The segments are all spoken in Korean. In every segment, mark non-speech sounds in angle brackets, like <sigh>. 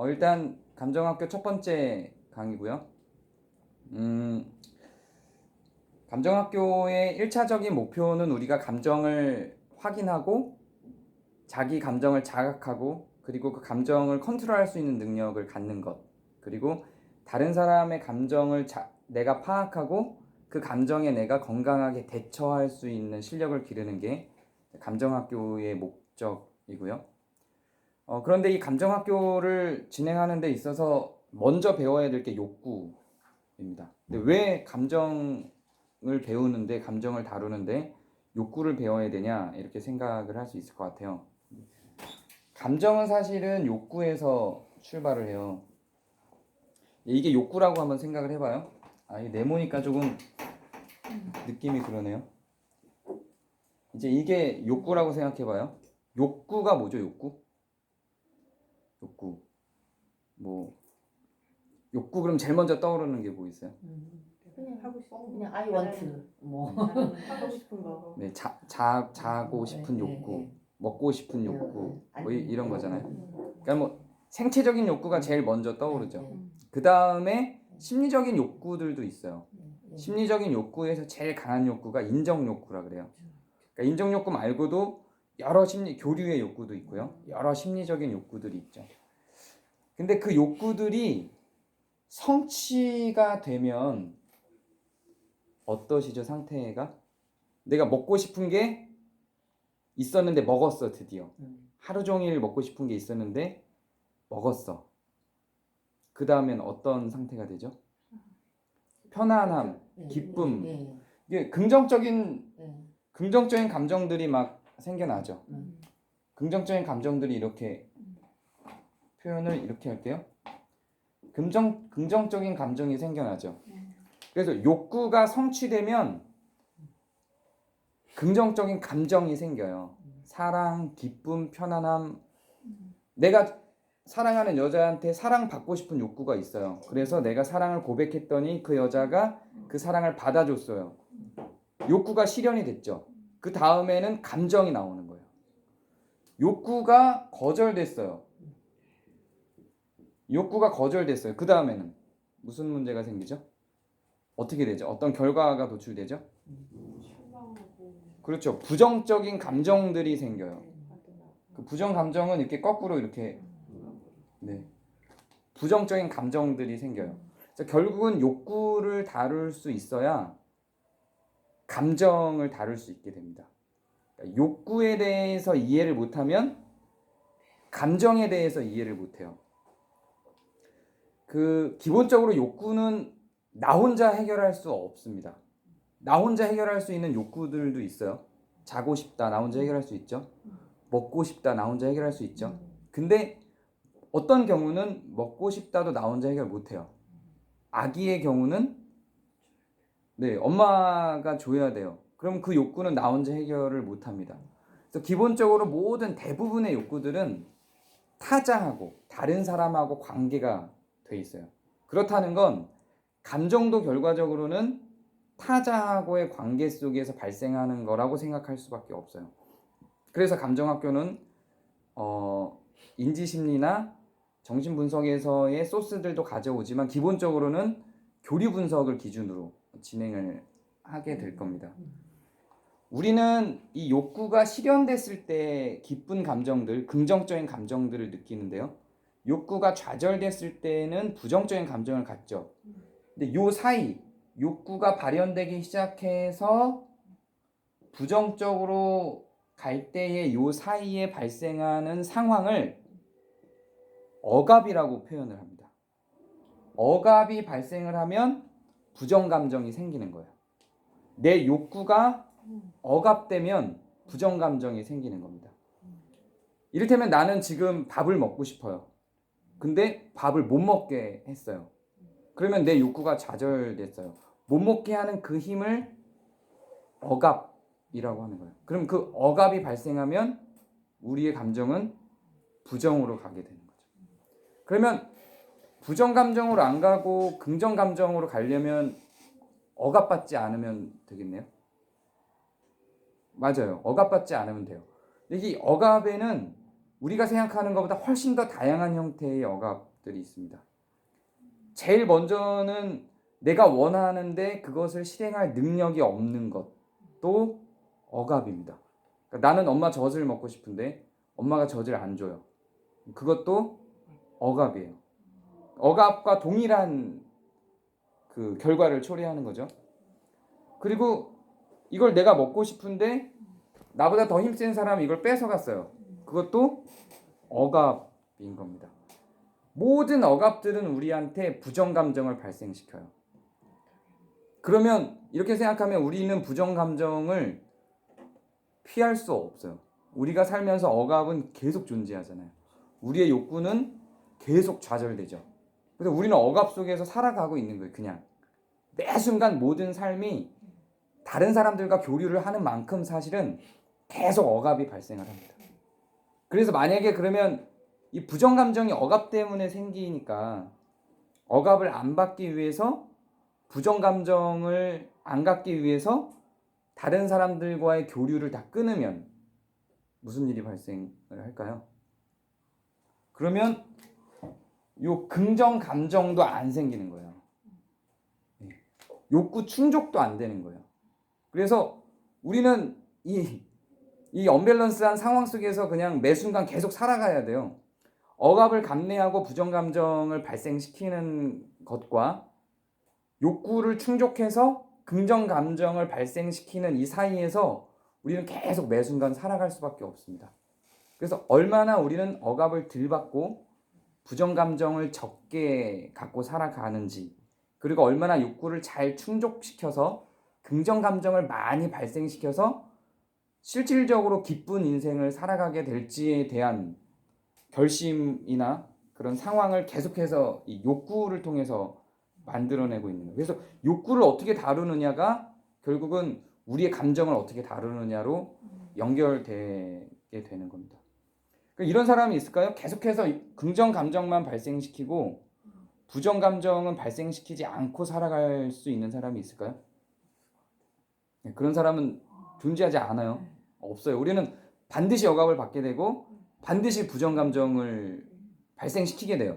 어, 일단 감정학교 첫 번째 강의고요. 음, 감정학교의 1차적인 목표는 우리가 감정을 확인하고 자기 감정을 자각하고 그리고 그 감정을 컨트롤할 수 있는 능력을 갖는 것. 그리고 다른 사람의 감정을 자- 내가 파악하고 그 감정에 내가 건강하게 대처할 수 있는 실력을 기르는 게 감정학교의 목적이고요. 어, 그런데 이 감정학교를 진행하는 데 있어서 먼저 배워야 될 게 욕구입니다. 근데 왜 감정을 배우는데, 감정을 다루는데 욕구를 배워야 되냐, 이렇게 생각을 할 수 있을 것 같아요. 감정은 사실은 욕구에서 출발을 해요. 이게 욕구라고 한번 생각을 해봐요. 아, 이 네모니까 조금 느낌이 그러네요. 이제 이게 욕구라고 생각해봐요. 욕구가 뭐죠, 욕구? 욕구. 뭐, 욕구 그럼 제일 먼저 떠오르는 게 뭐 있어요? 그냥 하고 싶은 그냥 I want 뭐 하고 싶은 거. 네, 자, 자, 자고 싶은 네, 욕구, 네, 먹고 싶은 네. 욕구, 네. 뭐 이- 이런 거잖아요. 음. 그러니까 뭐 생체적인 욕구가 제일 먼저 떠오르죠. 네, 그 다음에 심리적인 욕구들도 있어요. 네, 네. 심리적인 욕구에서 제일 강한 욕구가 인정 욕구라 그래요. 그러니까 인정 욕구 말고도 여러 심리 교류의 욕구도 있고요. 여러 심리적인 욕구들이 있죠. 근데 그 욕구들이 성취가 되면 어떠시죠 상태가? 내가 먹고 싶은 게 있었는데 먹었어 드디어. 음. 하루 종일 먹고 싶은 게 있었는데 먹었어. 그 다음엔 어떤 상태가 되죠? 편안함, 네, 기쁨. 네, 네, 이게 긍정적인 네. 긍정적인 감정들이 막 생겨나죠. 음. 긍정적인 감정들이 이렇게 표현을 이렇게 할게요. 긍정 긍정적인 감정이 생겨나죠. 그래서 욕구가 성취되면 긍정적인 감정이 생겨요. 사랑, 기쁨, 편안함. 내가 사랑하는 여자한테 사랑 받고 싶은 욕구가 있어요. 그래서 내가 사랑을 고백했더니 그 여자가 그 사랑을 받아줬어요. 욕구가 실현이 됐죠. 그 다음에는 감정이 나오는 거예요. 욕구가 거절됐어요. 욕구가 거절됐어요. 그 다음에는 무슨 문제가 생기죠? 어떻게 되죠? 어떤 결과가 도출되죠? 그렇죠. 부정적인 감정들이 생겨요. 그 부정 감정은 이렇게 거꾸로 이렇게 네. 부정적인 감정들이 생겨요. 결국은 욕구를 다룰 수 있어야 감정을 다룰 수 있게 됩니다. 그러니까 욕구에 대해서 이해를 못하면 감정에 대해서 이해를 못해요. 그 기본적으로 욕구는 나 혼자 해결할 수 없습니다. 나 혼자 해결할 수 있는 욕구들도 있어요. 자고 싶다, 나 혼자 해결할 수 있죠. 먹고 싶다, 나 혼자 해결할 수 있죠. 근데 어떤 경우는 먹고 싶다도 나 혼자 해결 못 해요. 아기의 경우는 네, 엄마가 줘야 돼요. 그럼 그 욕구는 나 혼자 해결을 못 합니다. 그래서 기본적으로 모든 대부분의 욕구들은 타자하고 다른 사람하고 관계가 돼 있어요. 그렇다는 건 감정도 결과적으로는 타자하고의 관계 속에서 발생하는 거라고 생각할 수밖에 없어요. 그래서 감정학교는 어, 인지심리나 정신분석에서의 소스들도 가져오지만 기본적으로는 교류 분석을 기준으로 진행을 하게 될 겁니다. 우리는 이 욕구가 실현됐을 때 기쁜 감정들, 긍정적인 감정들을 느끼는데요. 욕구가 좌절됐을 때는 부정적인 감정을 갖죠. 근데 요 사이 욕구가 발현되기 시작해서 부정적으로 갈 때의 요 사이에 발생하는 상황을 억압이라고 표현을 합니다. 억압이 발생을 하면 부정 감정이 생기는 거예요. 내 욕구가 억압되면 부정 감정이 생기는 겁니다. 이를테면 나는 지금 밥을 먹고 싶어요. 근데 밥을 못 먹게 했어요. 그러면 내 욕구가 좌절됐어요. 못 먹게 하는 그 힘을 억압이라고 하는 거예요. 그럼 그 억압이 발생하면 우리의 감정은 부정으로 가게 되는 거죠. 그러면 부정 감정으로 안 가고 긍정 감정으로 가려면 억압받지 않으면 되겠네요. 맞아요. 억압받지 않으면 돼요. 이게 억압에는 우리가 생각하는 것보다 훨씬 더 다양한 형태의 억압들이 있습니다. 제일 먼저는 내가 원하는데 그것을 실행할 능력이 없는 것도 억압입니다. 그러니까 나는 엄마 젖을 먹고 싶은데 엄마가 젖을 안 줘요. 그것도 억압이에요. 억압과 동일한 그 결과를 초래하는 거죠. 그리고 이걸 내가 먹고 싶은데 나보다 더 힘센 사람이 이걸 뺏어갔어요. 그것도 억압인 겁니다. 모든 억압들은 우리한테 부정 감정을 발생시켜요. 그러면 이렇게 생각하면 우리는 부정 감정을 피할 수 없어요. 우리가 살면서 억압은 계속 존재하잖아요. 우리의 욕구는 계속 좌절되죠. 그래서 우리는 억압 속에서 살아가고 있는 거예요. 그냥 매 순간 모든 삶이 다른 사람들과 교류를 하는 만큼 사실은 계속 억압이 발생을 합니다. 그래서 만약에 그러면 이 부정 감정이 억압 때문에 생기니까 억압을 안 받기 위해서 부정 감정을 안 갖기 위해서 다른 사람들과의 교류를 다 끊으면 무슨 일이 발생을 할까요? 그러면 요 긍정 감정도 안 생기는 거예요. 네. 욕구 충족도 안 되는 거예요. 그래서 우리는 이, 이 언밸런스한 상황 속에서 그냥 매 순간 계속 살아가야 돼요. 억압을 감내하고 부정 감정을 발생시키는 것과 욕구를 충족해서 긍정 감정을 발생시키는 이 사이에서 우리는 계속 매 순간 살아갈 수밖에 없습니다. 그래서 얼마나 우리는 억압을 덜 받고 부정 감정을 적게 갖고 살아가는지 그리고 얼마나 욕구를 잘 충족시켜서 긍정 감정을 많이 발생시켜서 실질적으로 기쁜 인생을 살아가게 될지에 대한 결심이나 그런 상황을 계속해서 이 욕구를 통해서 만들어내고 있는 거예요. 그래서 욕구를 어떻게 다루느냐가 결국은 우리의 감정을 어떻게 다루느냐로 연결되게 되는 겁니다. 그러니까 이런 사람이 있을까요? 계속해서 긍정 감정만 발생시키고 부정 감정은 발생시키지 않고 살아갈 수 있는 사람이 있을까요? 네, 그런 사람은 존재하지 않아요. 없어요. 우리는 반드시 억압을 받게 되고 반드시 부정 감정을 발생시키게 돼요.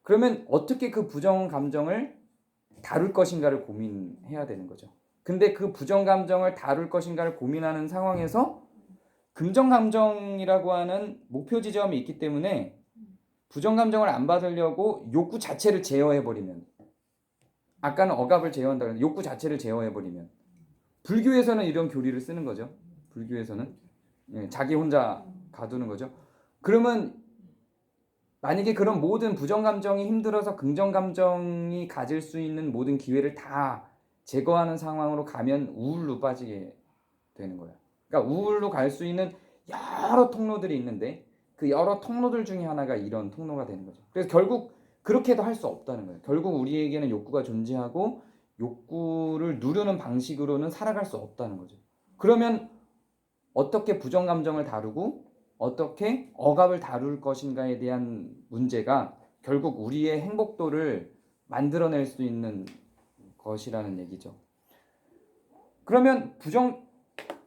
그러면 어떻게 그 부정 감정을 다룰 것인가를 고민해야 되는 거죠. 근데 그 부정 감정을 다룰 것인가를 고민하는 상황에서 긍정 감정이라고 하는 목표 지점이 있기 때문에 부정 감정을 안 받으려고 욕구 자체를 제어해 버리면 아까는 억압을 제어한다 그랬는데 욕구 자체를 제어해 버리면 불교에서는 이런 교리를 쓰는 거죠. 불교에서는 예, 자기 혼자 가두는 거죠. 그러면 만약에 그런 모든 부정 감정이 힘들어서 긍정 감정이 가질 수 있는 모든 기회를 다 제거하는 상황으로 가면 우울로 빠지게 되는 거예요. 그러니까 우울로 갈 수 있는 여러 통로들이 있는데 그 여러 통로들 중에 하나가 이런 통로가 되는 거죠. 그래서 결국 그렇게도 할 수 없다는 거예요. 결국 우리에게는 욕구가 존재하고 욕구를 누르는 방식으로는 살아갈 수 없다는 거죠. 그러면 어떻게 부정 감정을 다루고 어떻게 억압을 다룰 것인가에 대한 문제가 결국 우리의 행복도를 만들어낼 수 있는 것이라는 얘기죠. 그러면 부정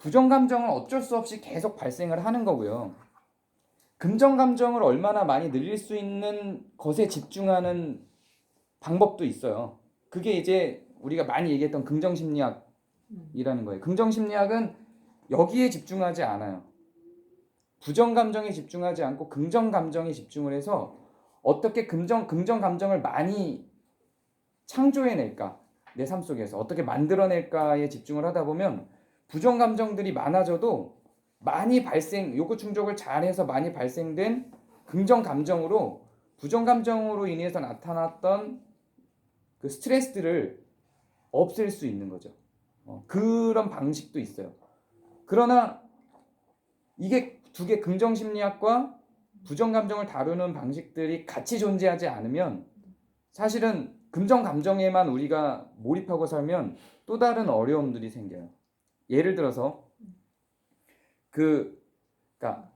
부정 감정은 어쩔 수 없이 계속 발생을 하는 거고요. 긍정 감정을 얼마나 많이 늘릴 수 있는 것에 집중하는 방법도 있어요. 그게 이제 우리가 많이 얘기했던 긍정 심리학이라는 거예요. 긍정 심리학은 여기에 집중하지 않아요. 부정 감정에 집중하지 않고 긍정 감정에 집중을 해서 어떻게 긍정 긍정 감정을 많이 창조해낼까 내 삶 속에서 어떻게 만들어낼까에 집중을 하다 보면 부정 감정들이 많아져도 많이 발생 욕구 충족을 잘해서 많이 발생된 긍정 감정으로 부정 감정으로 인해서 나타났던 그 스트레스들을 없앨 수 있는 거죠. 어, 그런 방식도 있어요. 그러나 이게 두 개 긍정 심리학과 부정 감정을 다루는 방식들이 같이 존재하지 않으면 사실은 긍정 감정에만 우리가 몰입하고 살면 또 다른 어려움들이 생겨요. 예를 들어서 그 그러니까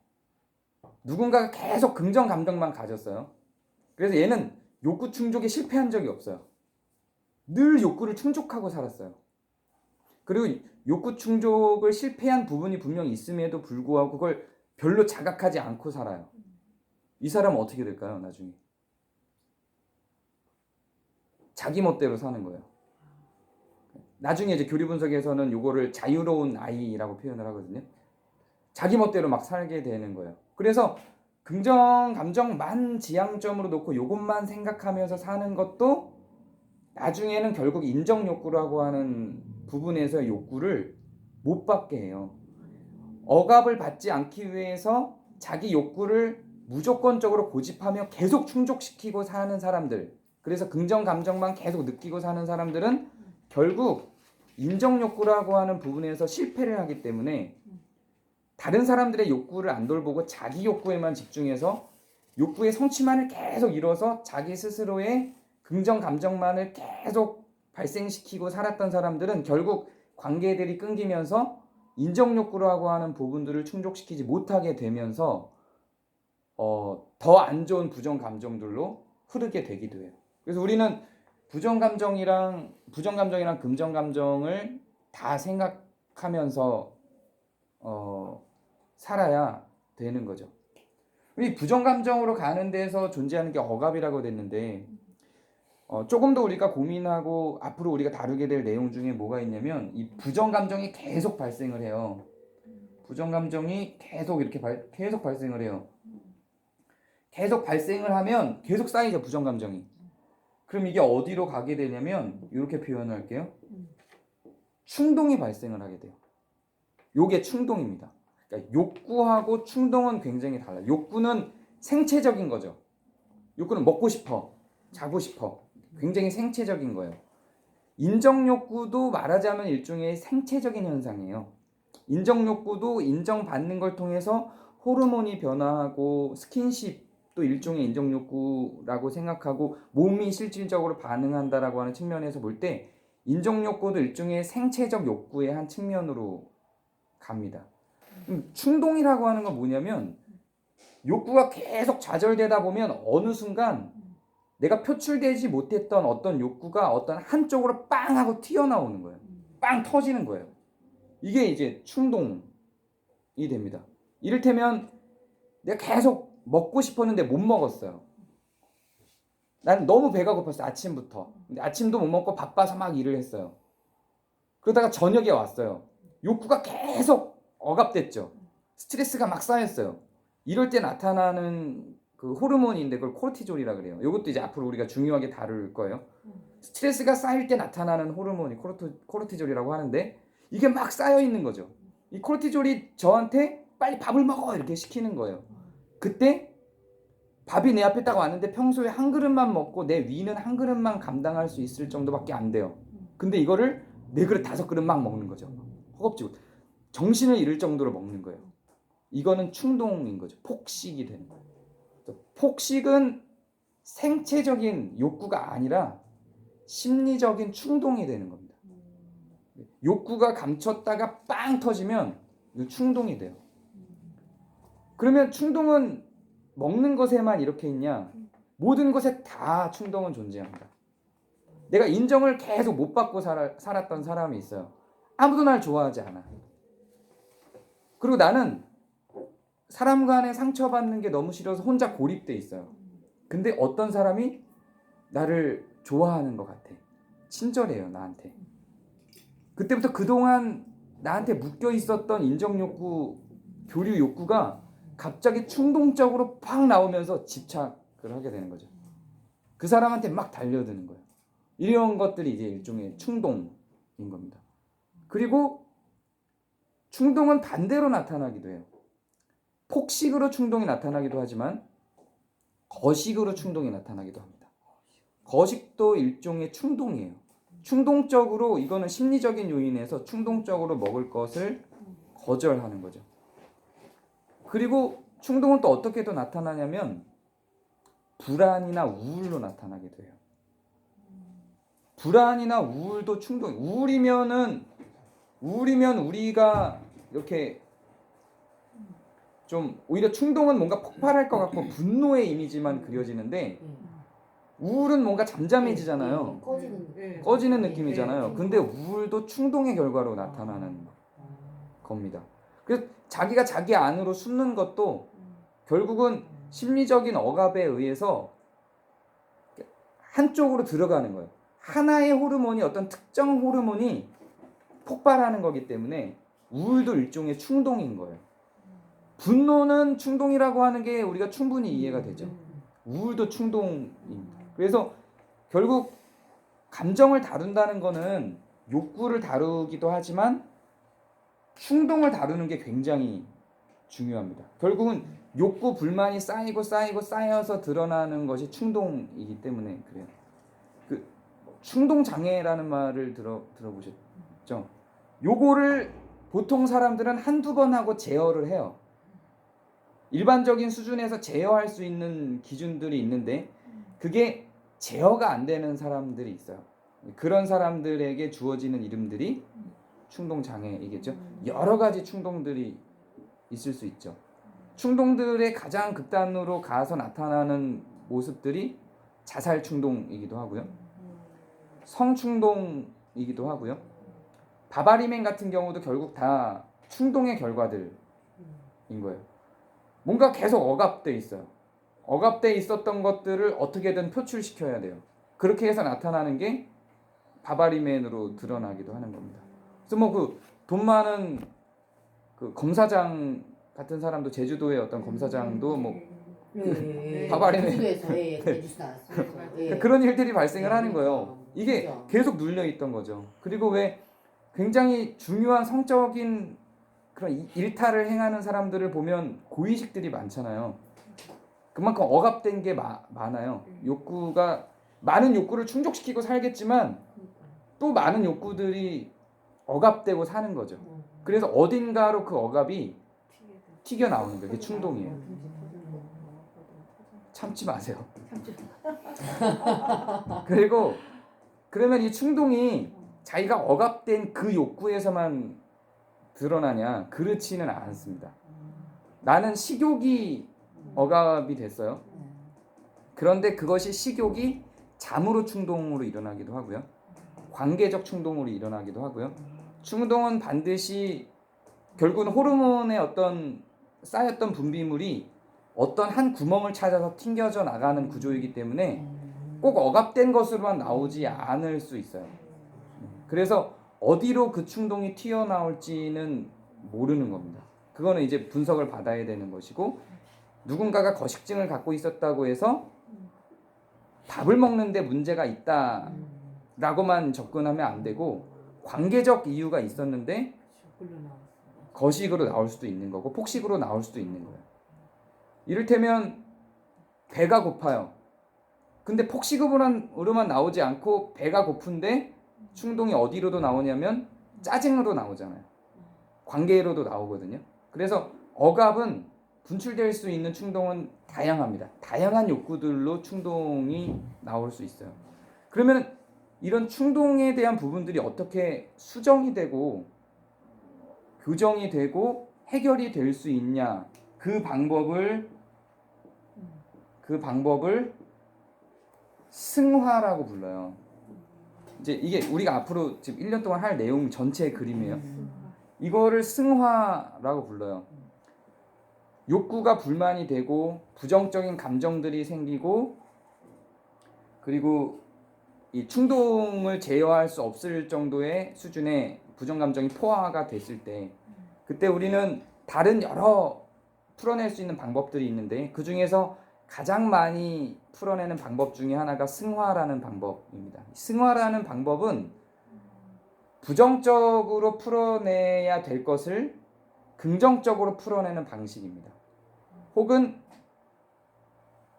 누군가가 계속 긍정 감정만 가졌어요. 그래서 얘는 욕구 충족에 실패한 적이 없어요. 늘 욕구를 충족하고 살았어요. 그리고 욕구 충족을 실패한 부분이 분명 있음에도 불구하고 그걸 별로 자각하지 않고 살아요. 이 사람은 어떻게 될까요? 나중에 자기 멋대로 사는 거예요. 나중에 이제 교리 분석에서는 요거를 자유로운 아이라고 표현을 하거든요. 자기 멋대로 막 살게 되는 거예요. 그래서 긍정 감정만 지향점으로 놓고 요것만 생각하면서 사는 것도 나중에는 결국 인정 욕구라고 하는 부분에서 욕구를 못 받게 해요. 억압을 받지 않기 위해서 자기 욕구를 무조건적으로 고집하며 계속 충족시키고 사는 사람들. 그래서 긍정 감정만 계속 느끼고 사는 사람들은 결국 인정 욕구라고 하는 부분에서 실패를 하기 때문에 다른 사람들의 욕구를 안 돌보고 자기 욕구에만 집중해서 욕구의 성취만을 계속 이뤄서 자기 스스로의 긍정 감정만을 계속 발생시키고 살았던 사람들은 결국 관계들이 끊기면서 인정 욕구라고 하는 부분들을 충족시키지 못하게 되면서 어, 더 안 좋은 부정 감정들로 흐르게 되기도 해요. 그래서 우리는 부정 감정이랑 부정 감정이랑 긍정 감정을 다 생각하면서 어, 살아야 되는 거죠. 이 부정 감정으로 가는 데서 존재하는 게 억압이라고 됐는데 어, 조금 더 우리가 고민하고 앞으로 우리가 다루게 될 내용 중에 뭐가 있냐면 이 부정 감정이 계속 발생을 해요. 부정 감정이 계속 이렇게 발, 계속 발생을 해요. 계속 발생을 하면 계속 쌓이죠 부정 감정이. 그럼 이게 어디로 가게 되냐면 이렇게 표현할게요. 충동이 발생을 하게 돼요. 요게 충동입니다. 그러니까 욕구하고 충동은 굉장히 달라요. 욕구는 생체적인 거죠. 욕구는 먹고 싶어, 자고 싶어. 굉장히 생체적인 거예요. 인정 욕구도 말하자면 일종의 생체적인 현상이에요. 인정 욕구도 인정받는 걸 통해서 호르몬이 변화하고 스킨십 도 일종의 인정 욕구라고 생각하고 몸이 실질적으로 반응한다라고 하는 측면에서 볼 때 인정 욕구도 일종의 생체적 욕구의 한 측면으로 갑니다. 음, 충동이라고 하는 건 뭐냐면 욕구가 계속 좌절되다 보면 어느 순간 내가 표출되지 못했던 어떤 욕구가 어떤 한쪽으로 빵 하고 튀어나오는 거예요. 빵 터지는 거예요. 이게 이제 충동이 됩니다. 이를테면 내가 계속 먹고 싶었는데 못 먹었어요. 난 너무 배가 고팠어 아침부터. 근데 아침도 못 먹고 바빠서 막 일을 했어요. 그러다가 저녁에 왔어요. 욕구가 계속 억압됐죠. 스트레스가 막 쌓였어요. 이럴 때 나타나는 그 호르몬인데 그걸 코르티졸이라 그래요. 이것도 이제 앞으로 우리가 중요하게 다룰 거예요. 스트레스가 쌓일 때 나타나는 호르몬이 코르토, 코르티졸이라고 하는데 이게 막 쌓여 있는 거죠. 이 코르티졸이 저한테 빨리 밥을 먹어 이렇게 시키는 거예요. 그때 밥이 내 앞에 딱 왔는데 평소에 한 그릇만 먹고 내 위는 한 그릇만 감당할 수 있을 정도밖에 안 돼요. 근데 이거를 네 그릇 다섯 그릇 막 먹는 거죠. 허겁지겁 정신을 잃을 정도로 먹는 거예요. 이거는 충동인 거죠. 폭식이 되는 거예요. 폭식은 생체적인 욕구가 아니라 심리적인 충동이 되는 겁니다. 욕구가 감췄다가 빵 터지면 충동이 돼요. 그러면 충동은 먹는 것에만 이렇게 있냐? 모든 것에 다 충동은 존재합니다. 내가 인정을 계속 못 받고 살았던 사람이 있어요. 아무도 날 좋아하지 않아. 그리고 나는 사람 간에 상처받는 게 너무 싫어서 혼자 고립돼 있어요. 근데 어떤 사람이 나를 좋아하는 것 같아. 친절해요, 나한테. 그때부터 그동안 나한테 묶여 있었던 인정 욕구, 교류 욕구가 갑자기 충동적으로 팍 나오면서 집착을 하게 되는 거죠. 그 사람한테 막 달려드는 거예요. 이런 것들이 이제 일종의 충동인 겁니다. 그리고 충동은 반대로 나타나기도 해요. 폭식으로 충동이 나타나기도 하지만 거식으로 충동이 나타나기도 합니다. 거식도 일종의 충동이에요. 충동적으로 이거는 심리적인 요인에서 충동적으로 먹을 것을 거절하는 거죠. 그리고 충동은 또 어떻게 또 나타나냐면 불안이나 우울로 나타나기도 해요. 불안이나 우울도 충동. 우울이면은 우울이면 우리가 이렇게 좀 오히려 충동은 뭔가 폭발할 것 같고 분노의 이미지만 그려지는데 우울은 뭔가 잠잠해지잖아요. 꺼지는 네. 꺼지는 네, 느낌이잖아요. 네. 근데 우울도 충동의 결과로 나타나는 겁니다. 그래서 자기가 자기 안으로 숨는 것도 결국은 심리적인 억압에 의해서 한쪽으로 들어가는 거예요. 하나의 호르몬이 어떤 특정 호르몬이 폭발하는 거기 때문에 우울도 일종의 충동인 거예요. 분노는 충동이라고 하는 게 우리가 충분히 이해가 되죠. 우울도 충동입니다. 그래서 결국 감정을 다룬다는 거는 욕구를 다루기도 하지만 충동을 다루는 게 굉장히 중요합니다. 결국은 욕구, 불만이 쌓이고 쌓이고 쌓여서 드러나는 것이 충동이기 때문에 그래요. 그 충동 장애라는 말을 들어 들어보셨죠? 요거를 보통 사람들은 한두 번 하고 제어를 해요. 일반적인 수준에서 제어할 수 있는 기준들이 있는데 그게 제어가 안 되는 사람들이 있어요. 그런 사람들에게 주어지는 이름들이 충동 장애이겠죠. 여러 가지 충동들이 있을 수 있죠. 충동들의 가장 극단으로 가서 나타나는 모습들이 자살 충동이기도 하고요. 성 충동이기도 하고요. 바바리맨 같은 경우도 결국 다 충동의 결과들인 거예요. 뭔가 계속 억압돼 있어요. 억압돼 있었던 것들을 어떻게든 표출시켜야 돼요. 그렇게 해서 나타나는 게 바바리맨으로 드러나기도 하는 겁니다. 그래서 뭐 그 돈 많은 그 검사장 같은 사람도 제주도의 어떤 검사장도 뭐 예, 예. 바바리네. 제주도에서 예, 제주도 나왔어요. 예. 그런 일들이 발생을 하는 거예요. 이게 그렇죠. 계속 눌려 있던 거죠. 그리고 왜 굉장히 중요한 성적인 그런 이- 일탈을 행하는 사람들을 보면 고의식들이 많잖아요. 그만큼 억압된 게 마- 많아요. 욕구가 많은 욕구를 충족시키고 살겠지만 또 많은 욕구들이 억압되고 사는 거죠. 그래서 어딘가로 그 억압이 튀겨 나오는 거예요. 충동이에요. 참지 마세요. <laughs> 그리고 그러면 이 충동이 자기가 억압된 그 욕구에서만 드러나냐? 그렇지는 않습니다. 나는 식욕이 억압이 됐어요. 그런데 그것이 식욕이 잠으로 충동으로 일어나기도 하고요. 관계적 충동으로 일어나기도 하고요. 충동은 반드시 결국은 호르몬의 어떤 쌓였던 분비물이 어떤 한 구멍을 찾아서 튕겨져 나가는 구조이기 때문에 꼭 억압된 것으로만 나오지 않을 수 있어요. 그래서 어디로 그 충동이 튀어나올지는 모르는 겁니다. 그거는 이제 분석을 받아야 되는 것이고 누군가가 거식증을 갖고 있었다고 해서 밥을 먹는데 문제가 있다라고만 접근하면 안 되고 관계적 이유가 있었는데 거식으로 나올 수도 있는 거고 폭식으로 나올 수도 있는 거예요. 이를테면 배가 고파요. 근데 폭식으로만 나오지 않고 배가 고픈데 충동이 어디로도 나오냐면 짜증으로 나오잖아요. 관계로도 나오거든요. 그래서 억압은 분출될 수 있는 충동은 다양합니다. 다양한 욕구들로 충동이 나올 수 있어요. 그러면 이런 충동에 대한 부분들이 어떻게 수정이 되고 교정이 되고 해결이 될 수 있냐 그 방법을 그 방법을 승화라고 불러요. 이제 이게 우리가 앞으로 지금 1년 동안 할 내용 전체의 그림이에요. 이거를 승화라고 불러요. 욕구가 불만이 되고 부정적인 감정들이 생기고 그리고 이 충동을 제어할 수 없을 정도의 수준의 부정 감정이 포화가 됐을 때 그때 우리는 다른 여러 풀어낼 수 있는 방법들이 있는데 그 중에서 가장 많이 풀어내는 방법 중에 하나가 승화라는 방법입니다. 승화라는 방법은 부정적으로 풀어내야 될 것을 긍정적으로 풀어내는 방식입니다. 혹은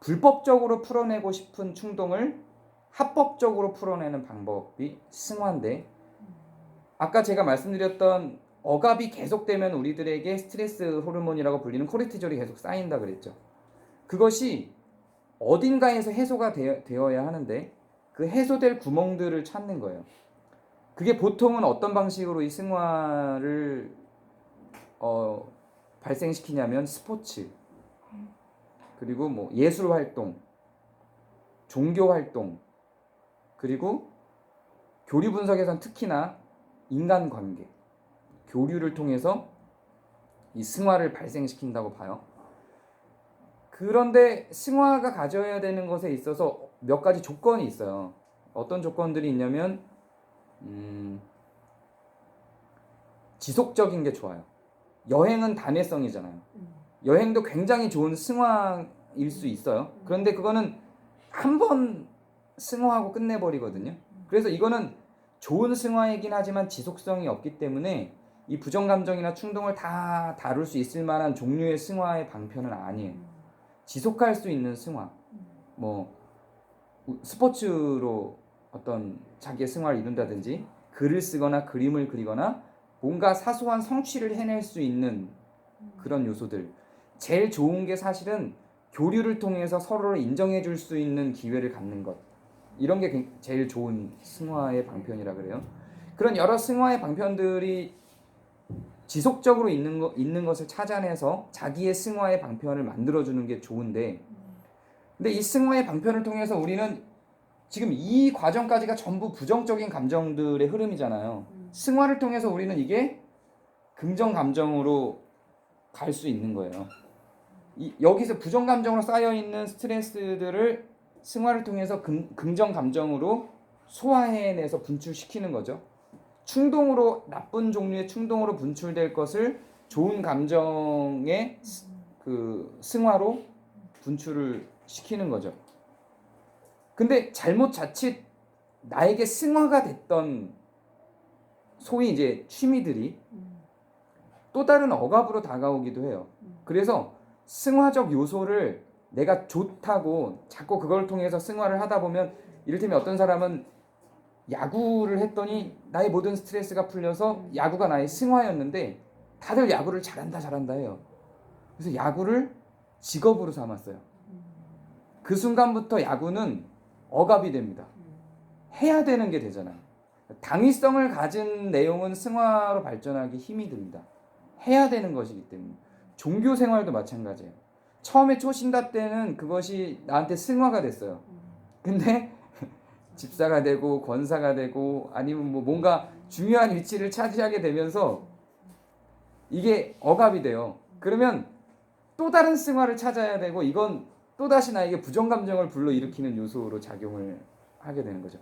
불법적으로 풀어내고 싶은 충동을 합법적으로 풀어내는 방법이 승화인데 아까 제가 말씀드렸던 억압이 계속되면 우리들에게 스트레스 호르몬이라고 불리는 코르티졸이 계속 쌓인다 그랬죠. 그것이 어딘가에서 해소가 되어, 되어야 하는데 그 해소될 구멍들을 찾는 거예요. 그게 보통은 어떤 방식으로 이 승화를 어, 발생시키냐면 스포츠 그리고 뭐 예술 활동, 종교 활동 그리고 교리 분석에선 특히나 인간 관계, 교류를 통해서 이 승화를 발생시킨다고 봐요. 그런데 승화가 가져야 되는 것에 있어서 몇 가지 조건이 있어요. 어떤 조건들이 있냐면 음, 지속적인 게 좋아요. 여행은 단회성이잖아요. 여행도 굉장히 좋은 승화일 수 있어요. 그런데 그거는 한 번 승화하고 끝내버리거든요. 그래서 이거는 좋은 승화이긴 하지만 지속성이 없기 때문에 이 부정 감정이나 충동을 다 다룰 수 있을 만한 종류의 승화의 방편은 아니에요. 지속할 수 있는 승화, 뭐 우- 스포츠로 어떤 자기의 승화를 이룬다든지 글을 쓰거나 그림을 그리거나 뭔가 사소한 성취를 해낼 수 있는 그런 요소들. 제일 좋은 게 사실은 교류를 통해서 서로를 인정해 줄 수 있는 기회를 갖는 것. 이런 게 굉- 제일 좋은 승화의 방편이라 그래요. 그런 여러 승화의 방편들이 지속적으로 있는 거 있는 것을 찾아내서 자기의 승화의 방편을 만들어 주는 게 좋은데 근데 이 승화의 방편을 통해서 우리는 지금 이 과정까지가 전부 부정적인 감정들의 흐름이잖아요. 승화를 통해서 우리는 이게 긍정 감정으로 갈 수 있는 거예요. 이, 여기서 부정 감정으로 쌓여 있는 스트레스들을 승화를 통해서 금, 긍정 감정으로 소화해내서 분출시키는 거죠. 충동으로 나쁜 종류의 충동으로 분출될 것을 좋은 감정의 스- 그 승화로 분출을 시키는 거죠. 근데 잘못 자칫 나에게 승화가 됐던 소위 이제 취미들이 또 다른 억압으로 다가오기도 해요. 그래서 승화적 요소를 내가 좋다고 자꾸 그걸 통해서 승화를 하다 보면 이를테면 어떤 사람은 야구를 했더니 나의 모든 스트레스가 풀려서 야구가 나의 승화였는데 다들 야구를 잘한다 잘한다 해요. 그래서 야구를 직업으로 삼았어요. 그 순간부터 야구는 억압이 됩니다. 해야 되는 게 되잖아요. 당위성을 가진 내용은 승화로 발전하기 힘이 듭니다. 해야 되는 것이기 때문에. 종교 생활도 마찬가지예요. 처음에 초신다 때는 그것이 나한테 승화가 됐어요. 근데 <laughs> 집사가 되고 권사가 되고 아니면 뭐 뭔가 중요한 위치를 차지하게 되면서 이게 억압이 돼요. 그러면 또 다른 승화를 찾아야 되고 이건 또 다시 나에게 부정 감정을 불러일으키는 요소로 작용을 하게 되는 거죠.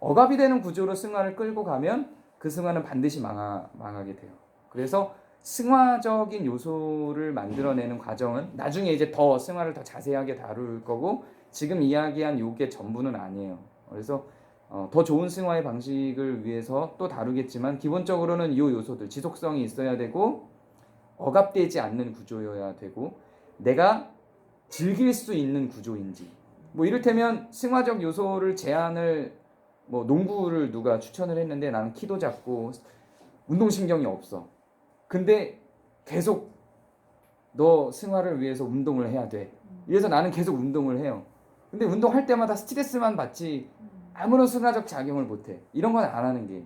억압이 되는 구조로 승화를 끌고 가면 그 승화는 반드시 망하, 망하게 돼요. 그래서 승화적인 요소를 만들어내는 과정은 나중에 이제 더 승화를 더 자세하게 다룰 거고 지금 이야기한 요게 전부는 아니에요. 그래서 어, 더 좋은 승화의 방식을 위해서 또 다루겠지만 기본적으로는 이 요소들 지속성이 있어야 되고 억압되지 않는 구조여야 되고 내가 즐길 수 있는 구조인지 뭐 이를테면 승화적 요소를 제한을 뭐 농구를 누가 추천을 했는데 나는 키도 작고 운동신경이 없어. 근데 계속 너 승화를 위해서 운동을 해야 돼. 이래서 나는 계속 운동을 해요. 근데 운동할 때마다 스트레스만 받지 아무런 승화적 작용을 못해. 이런 건 안 하는 게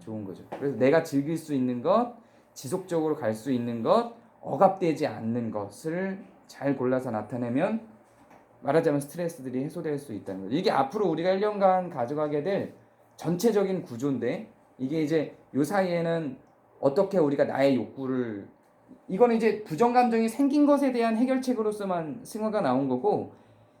좋은 거죠. 그래서 내가 즐길 수 있는 것, 지속적으로 갈 수 있는 것, 억압되지 않는 것을 잘 골라서 나타내면 말하자면 스트레스들이 해소될 수 있다는 거죠. 이게 앞으로 우리가 1년간 가져가게 될 전체적인 구조인데 이게 이제 요 사이에는 어떻게 우리가 나의 욕구를 이거는 이제 부정 감정이 생긴 것에 대한 해결책으로서만 승화가 나온 거고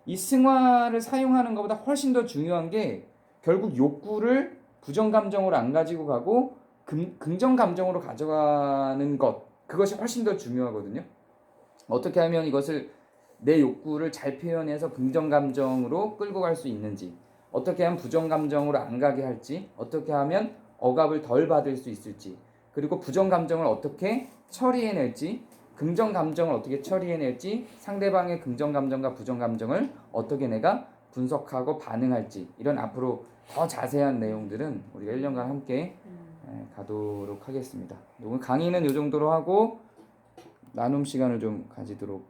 이 승화를 사용하는 것보다 훨씬 더 중요한 게 결국 욕구를 부정 감정으로 안 가지고 가고 금, 긍정 감정으로 가져가는 것 그것이 훨씬 더 중요하거든요. 어떻게 하면 이것을 내 욕구를 잘 표현해서 긍정 감정으로 끌고 갈 수 있는지 어떻게 하면 부정 감정으로 안 가게 할지 어떻게 하면 억압을 덜 받을 수 있을지 그리고 부정 감정을 어떻게 처리해낼지 긍정 감정을 어떻게 처리해낼지 상대방의 긍정 감정과 부정 감정을 어떻게 내가 분석하고 반응할지 이런 앞으로 더 자세한 내용들은 우리가 1년간 함께 예, 가도록 하겠습니다. 오늘 강의는 이 정도로 하고 나눔 시간을 좀 가지도록